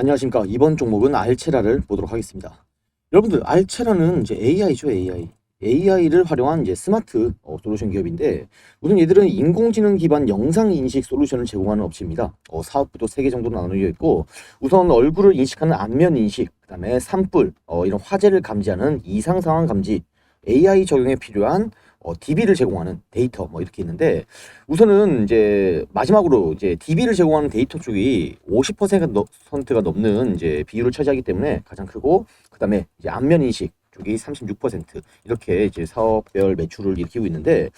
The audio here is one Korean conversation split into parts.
안녕하십니까. 이번 종목은 알체라를 보도록 하겠습니다. 여러분들, 알체라는 이제 AI죠, AI. AI를 활용한 이제 스마트 어, 솔루션 기업인데, 우선 얘들은 인공지능 기반 영상 인식 솔루션을 제공하는 업체입니다. 어, 사업부도 3개 정도로 나누어 있고, 우선 얼굴을 인식하는 안면 인식, 그 다음에 산불, 어, 이런 화재를 감지하는 이상 상황 감지, AI 적용에 필요한 어, DB를 제공하는 데이터 뭐 이렇게 있는데 우선은 이제 마지막으로 이제 DB를 제공하는 데이터 쪽이 50%가 넘는 이제 비율을 차지하기 때문에 가장 크고 그다음에 이제 안면 인식 쪽이 36% 이렇게 이제 사업별 매출을 일으키고 있는데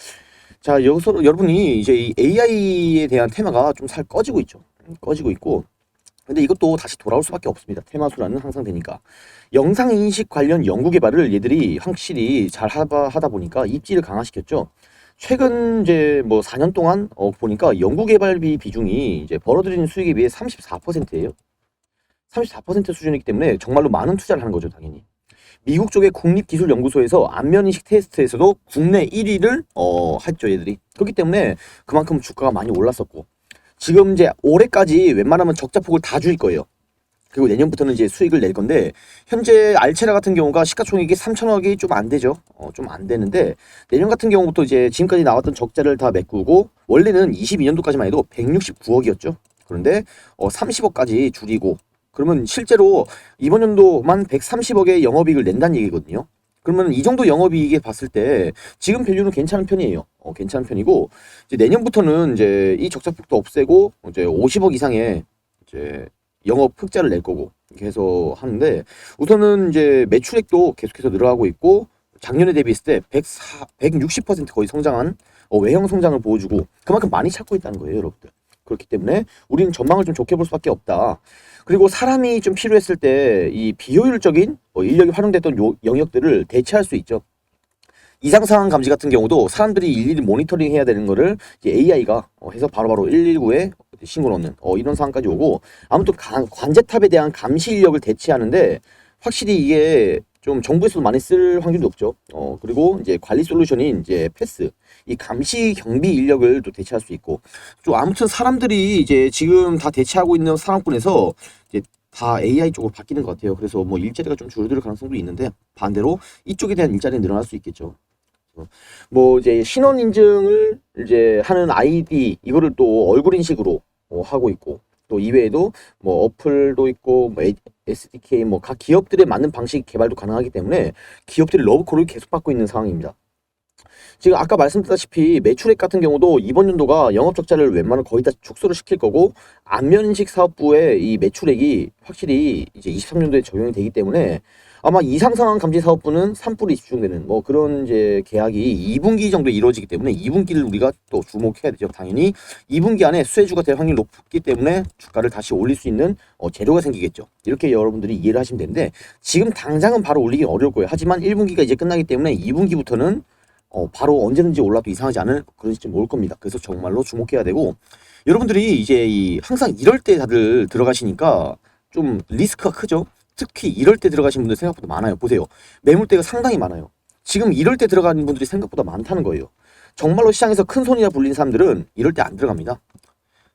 자 여기서 여러분이 이제 이 AI에 대한 테마가 좀 살 꺼지고 있죠. 꺼지고 있고 근데 이것도 다시 돌아올 수밖에 없습니다. 테마수라는 항상 되니까. 영상 인식 관련 연구 개발을 얘들이 확실히 잘 하다, 보니까 입지를 강화시켰죠. 최근 이제 뭐 4년 동안 어 보니까 연구 개발비 비중이 이제 벌어들이는 수익에 비해 34%예요. 34% 수준이기 때문에 정말로 많은 투자를 하는 거죠, 당연히. 미국 쪽의 국립기술연구소에서 안면인식 테스트에서도 국내 1위를 어 했죠, 얘들이. 그렇기 때문에 그만큼 주가가 많이 올랐었고 지금 이제 올해까지 웬만하면 적자 폭을 다 줄일 거예요. 그리고 내년부터는 이제 수익을 낼 건데 현재 알체라 같은 경우가 시가총액이 3천억이 좀 안 되죠. 어, 좀 안 되는데 내년 같은 경우부터 이제 지금까지 나왔던 적자를 다 메꾸고 원래는 22년도까지만 해도 169억이었죠. 그런데 어, 30억까지 줄이고 그러면 실제로 이번 연도만 130억의 영업이익을 낸다는 얘기거든요. 그러면 이 정도 영업이익에 봤을 때 지금 밸류는 괜찮은 편이에요. 어, 괜찮은 편이고 이제 내년부터는 이제 이 적자폭도 없애고 이제 50억 이상의 이제 영업 흑자를 낼 거고 이렇게 해서 하는데 우선은 이제 매출액도 계속해서 늘어나고 있고 작년에 대비했을 때 104, 160% 거의 성장한 어, 외형 성장을 보여주고 그만큼 많이 찾고 있다는 거예요, 여러분들. 그렇기 때문에 우리는 전망을 좀 좋게 볼 수밖에 없다. 그리고 사람이 좀 필요했을 때 이 비효율적인 어, 인력이 활용됐던 요, 영역들을 대체할 수 있죠. 이상 상황 감지 같은 경우도 사람들이 일일이 모니터링 해야 되는 거를 이제 AI가 해서 바로바로 119에 신고 넣는 어, 이런 상황까지 오고 아무튼 관- 관제탑에 대한 감시 인력을 대체하는데 확실히 이게 좀 정부에서도 많이 쓸 확률이 높죠. 어, 그리고 이제 관리 솔루션인 이제 패스 이 감시 경비 인력을 또 대체할 수 있고 좀 아무튼 사람들이 이제 지금 다 대체하고 있는 사람꾼에서 이제 다 AI 쪽으로 바뀌는 것 같아요. 그래서 뭐 일자리가 좀 줄어들 가능성도 있는데 반대로 이쪽에 대한 일자리는 늘어날 수 있겠죠. 뭐 이제 신원 인증을 이제 하는 아이디 이거를 또 얼굴 인식으로 어, 하고 있고 또 이외에도 뭐 어플도 있고 뭐 SDK 뭐 각 기업들에 맞는 방식 개발도 가능하기 때문에 기업들이 러브콜을 계속 받고 있는 상황입니다. 지금 아까 말씀드렸다시피 매출액 같은 경우도 이번 연도가 영업 적자를 웬만하면 거의 다 축소를 시킬 거고 안면인식 사업부의 이 매출액이 확실히 이제 23년도에 적용이 되기 때문에 아마 이상 상황 감지 사업부는 산불이 집중되는 뭐 그런 이제 계약이 2분기 정도 이루어지기 때문에 2분기를 우리가 또 주목해야 되죠. 당연히 2분기 안에 수혜주가 될 확률이 높기 때문에 주가를 다시 올릴 수 있는 어, 재료가 생기겠죠. 이렇게 여러분들이 이해를 하시면 되는데 지금 당장은 바로 올리기 어려울 거예요. 하지만 1분기가 이제 끝나기 때문에 2분기부터는 어, 바로 언제든지 올라도 이상하지 않은 그런 시점이 올 겁니다. 그래서 정말로 주목해야 되고 여러분들이 이제 이 항상 이럴 때 다들 들어가시니까 좀 리스크가 크죠. 특히 이럴 때 들어가신 분들 생각보다 많아요. 보세요. 매물대가 상당히 많아요. 지금 이럴 때 들어가는 분들이 생각보다 많다는 거예요. 정말로 시장에서 큰 손이나 불린 사람들은 이럴 때 안 들어갑니다.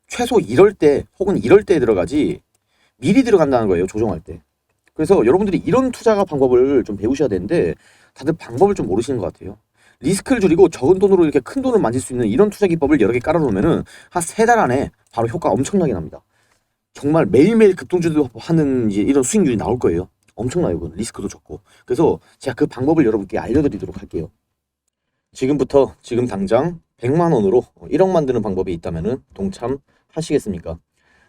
최소 이럴 때 혹은 이럴 때 들어가지 미리 들어간다는 거예요. 조정할 때. 그래서 여러분들이 이런 투자 방법을 좀 배우셔야 되는데 다들 방법을 좀 모르시는 것 같아요. 리스크를 줄이고 적은 돈으로 이렇게 큰 돈을 만질 수 있는 이런 투자 기법을 여러 개 깔아놓으면은 한 세 달 안에 바로 효과 엄청나게 납니다. 정말 매일매일 급등주도 하는 이제 이런 수익률이 나올 거예요. 엄청나요, 그건. 리스크도 적고. 그래서 제가 그 방법을 여러분께 알려드리도록 할게요. 지금부터 지금 당장 100만 원으로 1억 만드는 방법이 있다면은 동참하시겠습니까?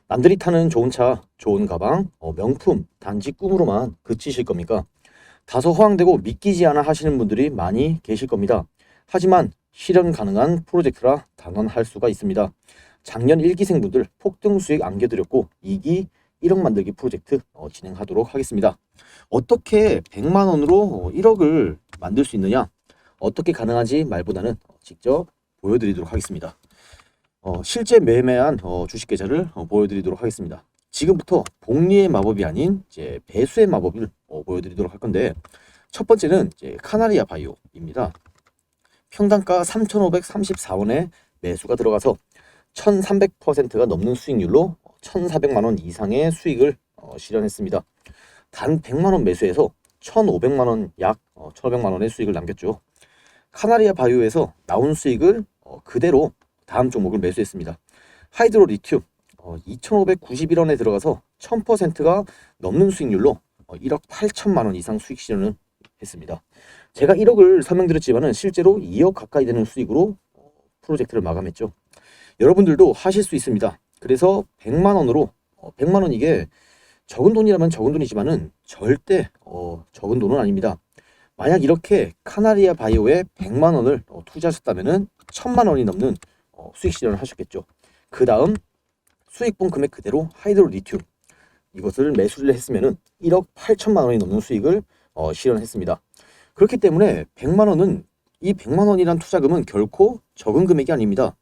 남들이 타는 좋은 차, 좋은 가방, 어, 명품, 단지 꿈으로만 그치실 겁니까? 다소 허황되고 믿기지 않아 하시는 분들이 많이 계실 겁니다. 하지만 실현 가능한 프로젝트라 단언할 수가 있습니다. 작년 1기생 분들 폭등 수익 안겨드렸고 2기 1억 만들기 프로젝트 어, 진행하도록 하겠습니다. 어떻게 100만 원으로 어, 1억을 만들 수 있느냐? 어떻게 가능한지 말보다는 어, 직접 보여드리도록 하겠습니다. 어, 실제 매매한 어, 주식 계좌를 어, 보여드리도록 하겠습니다. 지금부터 복리의 마법이 아닌 이제 배수의 마법을 어, 보여드리도록 할 건데 첫 번째는 이제 카나리아 바이오입니다. 평당가 3,534원에 매수가 들어가서 1,300%가 넘는 수익률로 1,400만 원 이상의 수익을 어, 어, 실현했습니다. 단 100만 원 매수해서 1,500만 원, 약 어, 1,500만 원의 수익을 남겼죠. 카나리아 바이오에서 나온 수익을 어, 그대로 다음 종목을 매수했습니다. 하이드로 리튬 어, 2,591원에 들어가서 1,000%가 넘는 수익률로 어, 1억 8천만 원 이상 수익 실현을 했습니다. 제가 1억을 설명드렸지만은 실제로 2억 가까이 되는 수익으로 어, 프로젝트를 마감했죠. 여러분들도 하실 수 있습니다. 그래서 100만 원으로 어, 100만 원 이게 적은 돈이라면 적은 돈이지만은 절대 어, 적은 돈은 아닙니다. 만약 이렇게 카나리아 바이오에 100만 원을 어, 투자하셨다면은 1000만 원이 넘는 어, 수익 실현을 하셨겠죠. 그 다음 수익분 금액 그대로 하이드로 리튬 이것을 매수를 했으면은 1억 8천만 원이 넘는 수익을 어, 실현했습니다. 그렇기 때문에 100만 원은 이 100만 원이란 투자금은 결코 적은 금액이 아닙니다.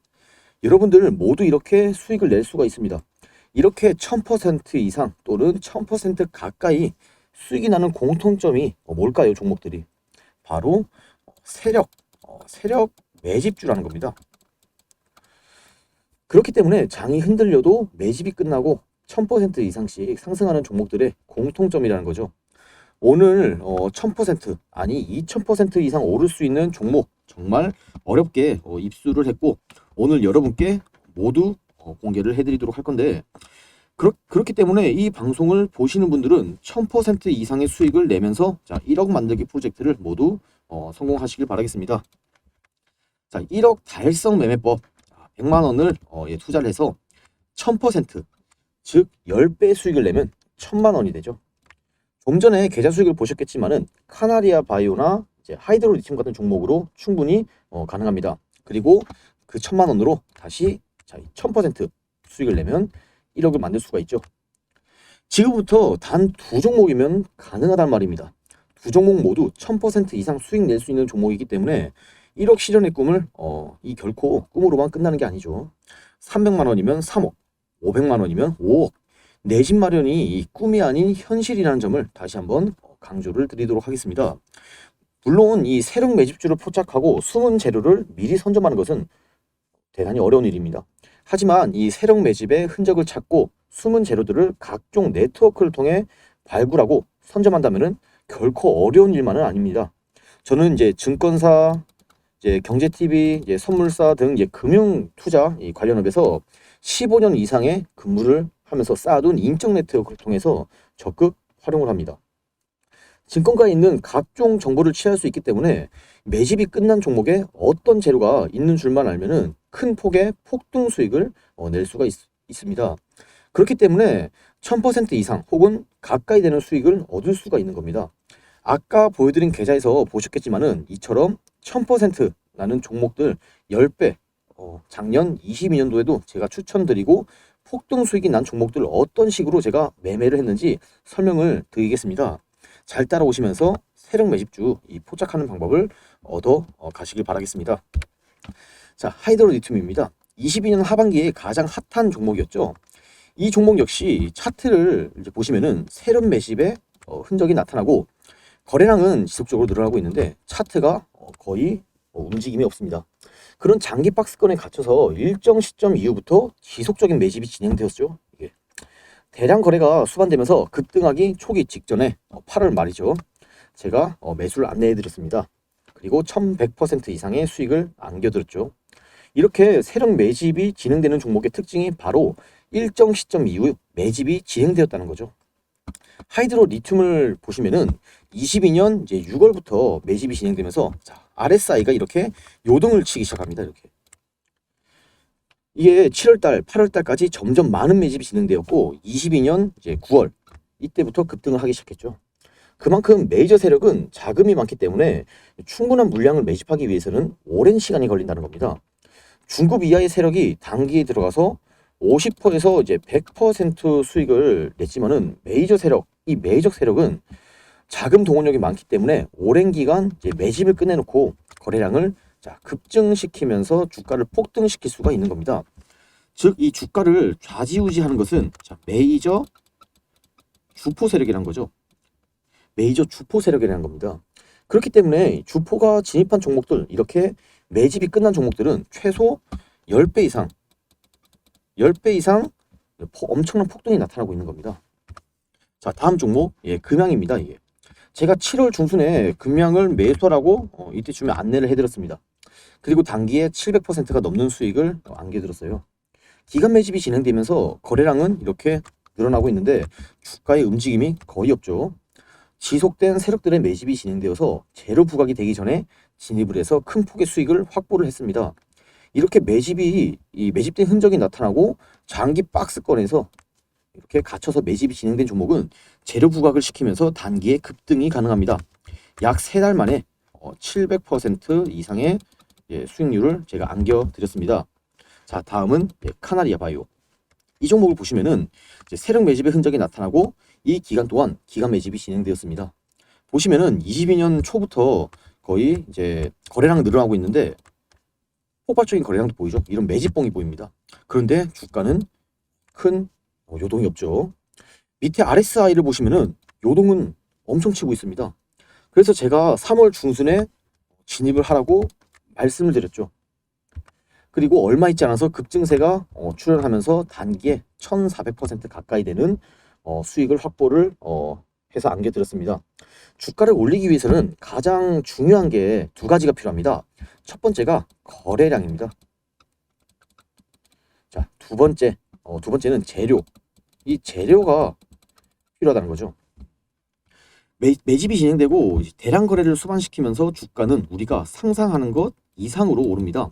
여러분들 모두 이렇게 수익을 낼 수가 있습니다. 이렇게 1000% 이상 또는 1000% 가까이 수익이 나는 공통점이 어, 뭘까요, 종목들이? 바로 세력, 어, 세력 매집주라는 겁니다. 그렇기 때문에 장이 흔들려도 매집이 끝나고 1000% 이상씩 상승하는 종목들의 공통점이라는 거죠. 오늘 어, 1000% 아니 2000% 이상 오를 수 있는 종목 정말 어렵게 어, 입수를 했고 오늘 여러분께 모두 어, 공개를 해드리도록 할 건데 그렇, 그렇기 때문에 이 방송을 보시는 분들은 1000% 이상의 수익을 내면서 자 1억 만들기 프로젝트를 모두 어, 성공하시길 바라겠습니다. 자 1억 달성 매매법 100만 원을 어, 예, 투자를 해서 1000%즉 10배 수익을 내면 1000만 원이 되죠. 좀 전에 계좌 수익을 보셨겠지만은 카나리아 바이오나 이제 하이드로 리튬 같은 종목으로 충분히 어, 가능합니다. 그리고 그 천만 원으로 다시 자, 1000% 수익을 내면 1억을 만들 수가 있죠. 지금부터 단 두 종목이면 가능하단 말입니다. 두 종목 모두 1000% 이상 수익 낼 수 있는 종목이기 때문에 1억 실현의 꿈을 어, 이 결코 꿈으로만 끝나는 게 아니죠. 300만 원이면 3억, 500만 원이면 5억. 내 집 마련이 이 꿈이 아닌 현실이라는 점을 다시 한번 강조를 드리도록 하겠습니다. 물론 이 세력 매집주를 포착하고 숨은 재료를 미리 선점하는 것은 대단히 어려운 일입니다. 하지만 이 세력 매집의 흔적을 찾고 숨은 재료들을 각종 네트워크를 통해 발굴하고 선점한다면은 결코 어려운 일만은 아닙니다. 저는 이제 증권사, 이제 경제TV, 이제 선물사 등 이제 금융 투자 이 관련 업에서 15년 이상의 근무를 하면서 쌓아둔 인적 네트워크를 통해서 적극 활용을 합니다. 증권가에 있는 각종 정보를 취할 수 있기 때문에 매집이 끝난 종목에 어떤 재료가 있는 줄만 알면은 큰 폭의 폭등 수익을 어, 낼 수가 있, 있습니다. 그렇기 때문에 1000% 이상 혹은 가까이 되는 수익을 얻을 수가 있는 겁니다. 아까 보여드린 계좌에서 보셨겠지만은 이처럼 1000%라는 종목들 10배 어, 작년 22년도에도 제가 추천드리고 폭등 수익이 난 종목들 어떤 식으로 제가 매매를 했는지 설명을 드리겠습니다. 잘 따라오시면서 세력 매집주 이 포착하는 방법을 얻어 어, 가시길 바라겠습니다. 자, 하이드로 리튬입니다. 22년 하반기에 가장 핫한 종목이었죠. 이 종목 역시 차트를 이제 보시면은 세력 매집의 어, 흔적이 나타나고 거래량은 지속적으로 늘어나고 있는데 차트가 어, 거의 어, 움직임이 없습니다. 그런 장기 박스권에 갇혀서 일정 시점 이후부터 지속적인 매집이 진행되었죠. 이게 대량 거래가 수반되면서 급등하기 초기 직전에 8월 말이죠. 제가 어, 매수를 안내해 드렸습니다. 그리고 1100% 이상의 수익을 안겨드렸죠. 이렇게 세력 매집이 진행되는 종목의 특징이 바로 일정 시점 이후 매집이 진행되었다는 거죠. 하이드로 리튬을 보시면은 22년 이제 6월부터 매집이 진행되면서 자, RSI가 이렇게 요동을 치기 시작합니다. 이렇게. 이게 7월달, 8월달까지 점점 많은 매집이 진행되었고 22년 이제 9월 이때부터 급등을 하기 시작했죠. 그만큼 메이저 세력은 자금이 많기 때문에 충분한 물량을 매집하기 위해서는 오랜 시간이 걸린다는 겁니다. 중급 이하의 세력이 단기에 들어가서 50%에서 이제 100% 수익을 냈지만은 메이저 세력, 이 메이저 세력은 자금 동원력이 많기 때문에 오랜 기간 이제 매집을 끝내놓고 거래량을 자, 급증시키면서 주가를 폭등시킬 수가 있는 겁니다. 즉, 이 주가를 좌지우지하는 것은 자, 메이저 주포 세력이란 거죠. 메이저 주포 세력이라는 겁니다. 그렇기 때문에 주포가 진입한 종목들, 이렇게 매집이 끝난 종목들은 최소 10배 이상, 10배 이상 엄청난 폭등이 나타나고 있는 겁니다. 자, 다음 종목, 예, 금양입니다, 이게. 제가 7월 중순에 금양을 매수하라고 어, 이때쯤에 안내를 해드렸습니다. 그리고 단기에 700%가 넘는 수익을 어, 안겨드렸어요. 기간 매집이 진행되면서 거래량은 이렇게 늘어나고 있는데 주가의 움직임이 거의 없죠. 지속된 세력들의 매집이 진행되어서 재료 부각이 되기 전에 진입을 해서 큰 폭의 수익을 확보를 했습니다. 이렇게 매집이 이 매집된 흔적이 나타나고 장기 박스권에서 이렇게 갇혀서 매집이 진행된 종목은 재료 부각을 시키면서 단기에 급등이 가능합니다. 약 세 달 만에 어, 700% 이상의 예, 수익률을 제가 안겨드렸습니다. 자, 다음은 예, 카나리아 바이오. 이 종목을 보시면은 이제 세력 매집의 흔적이 나타나고 이 기간 동안 기간 매집이 진행되었습니다. 보시면은 22년 초부터 거의 이제 거래량 늘어나고 있는데 폭발적인 거래량도 보이죠. 이런 매집봉이 보입니다. 그런데 주가는 큰 어, 요동이 없죠. 밑에 RSI를 보시면은 요동은 엄청 치고 있습니다. 그래서 제가 3월 중순에 진입을 하라고 말씀을 드렸죠. 그리고 얼마 있지 않아서 급증세가 어, 출현하면서 단기에 1,400% 가까이 되는 어, 수익을 확보를 어, 해서 안겨드렸습니다. 주가를 올리기 위해서는 가장 중요한 게 두 가지가 필요합니다. 첫 번째가 거래량입니다. 자, 두 번째, 어, 두 번째는 재료. 이 재료가 필요하다는 거죠. 매, 매집이 진행되고 대량 거래를 수반시키면서 주가는 우리가 상상하는 것 이상으로 오릅니다.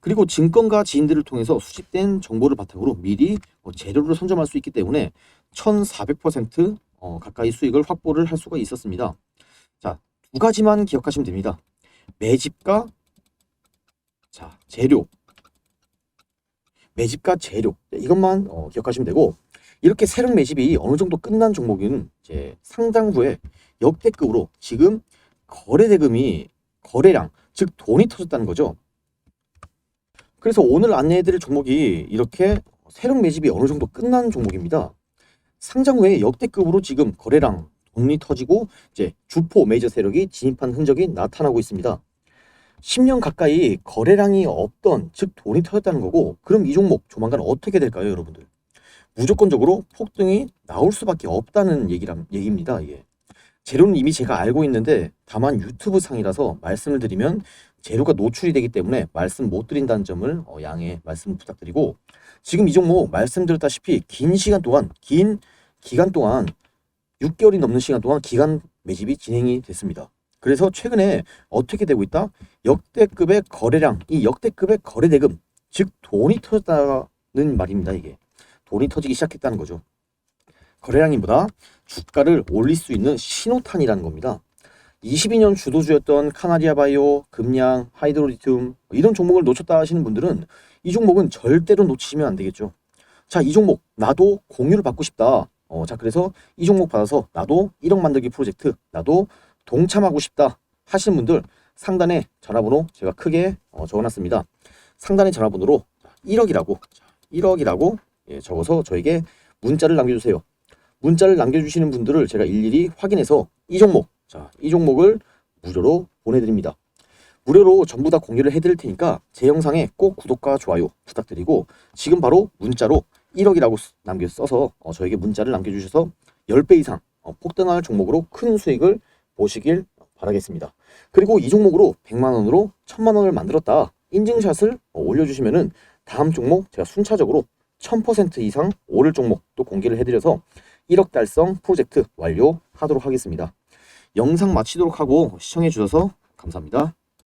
그리고 증권가 지인들을 통해서 수집된 정보를 바탕으로 미리 어, 재료를 선점할 수 있기 때문에 1,400% 어, 가까이 수익을 확보를 할 수가 있었습니다. 자, 두 가지만 기억하시면 됩니다. 매집과 자, 재료. 매집과 재료. 네, 이것만 어, 기억하시면 되고 이렇게 세력 매집이 어느 정도 끝난 종목은 이제 상장 후에 역대급으로 지금 거래 대금이 거래량 즉 돈이 터졌다는 거죠. 그래서 오늘 안내해드릴 종목이 이렇게 세력 매집이 어느 정도 끝난 종목입니다. 상장 후에 역대급으로 지금 거래량 돈이 터지고 이제 주포 메이저 세력이 진입한 흔적이 나타나고 있습니다. 10년 가까이 거래량이 없던 즉 돈이 터졌다는 거고 그럼 이 종목 조만간 어떻게 될까요, 여러분들? 무조건적으로 폭등이 나올 수밖에 없다는 얘기란 얘기입니다. 이게 재료는 이미 제가 알고 있는데 다만 유튜브 상이라서 말씀을 드리면 재료가 노출이 되기 때문에 말씀 못 드린다는 점을 어, 양해 말씀 부탁드리고 지금 이 종목 말씀드렸다시피 긴 시간 동안 긴 기간 동안 6개월이 넘는 시간 동안 기간 매집이 진행이 됐습니다. 그래서 최근에 어떻게 되고 있다? 역대급의 거래량, 이 역대급의 거래 대금, 즉 돈이 터졌다는 말입니다. 이게 돈이 터지기 시작했다는 거죠. 거래량이보다 주가를 올릴 수 있는 신호탄이라는 겁니다. 22년 주도주였던 카나리아 바이오, 금양, 하이드로리튬 이런 종목을 놓쳤다 하시는 분들은 이 종목은 절대로 놓치시면 안 되겠죠. 자, 이 종목 나도 공유를 받고 싶다. 어, 자, 그래서 이 종목 받아서 나도 1억 만들기 프로젝트 나도 동참하고 싶다 하시는 분들 상단에 전화번호 제가 크게 어, 적어놨습니다. 상단의 전화번호로 1억이라고 1억이라고 예, 적어서 저에게 문자를 남겨주세요. 문자를 남겨주시는 분들을 제가 일일이 확인해서 이 종목, 자, 이 종목을 무료로 보내드립니다. 무료로 전부 다 공유를 해드릴 테니까 제 영상에 꼭 구독과 좋아요 부탁드리고 지금 바로 문자로 1억이라고 남겨 써서 어, 저에게 문자를 남겨주셔서 10배 이상 어, 폭등할 종목으로 큰 수익을 보시길 바라겠습니다. 그리고 이 종목으로 100만 원으로 1000만 원을 만들었다. 인증샷을 어, 올려주시면은 다음 종목 제가 순차적으로 1000% 이상 오를 종목 또 공개를 해드려서 1억 달성 프로젝트 완료하도록 하겠습니다. 영상 마치도록 하고 시청해 주셔서 감사합니다.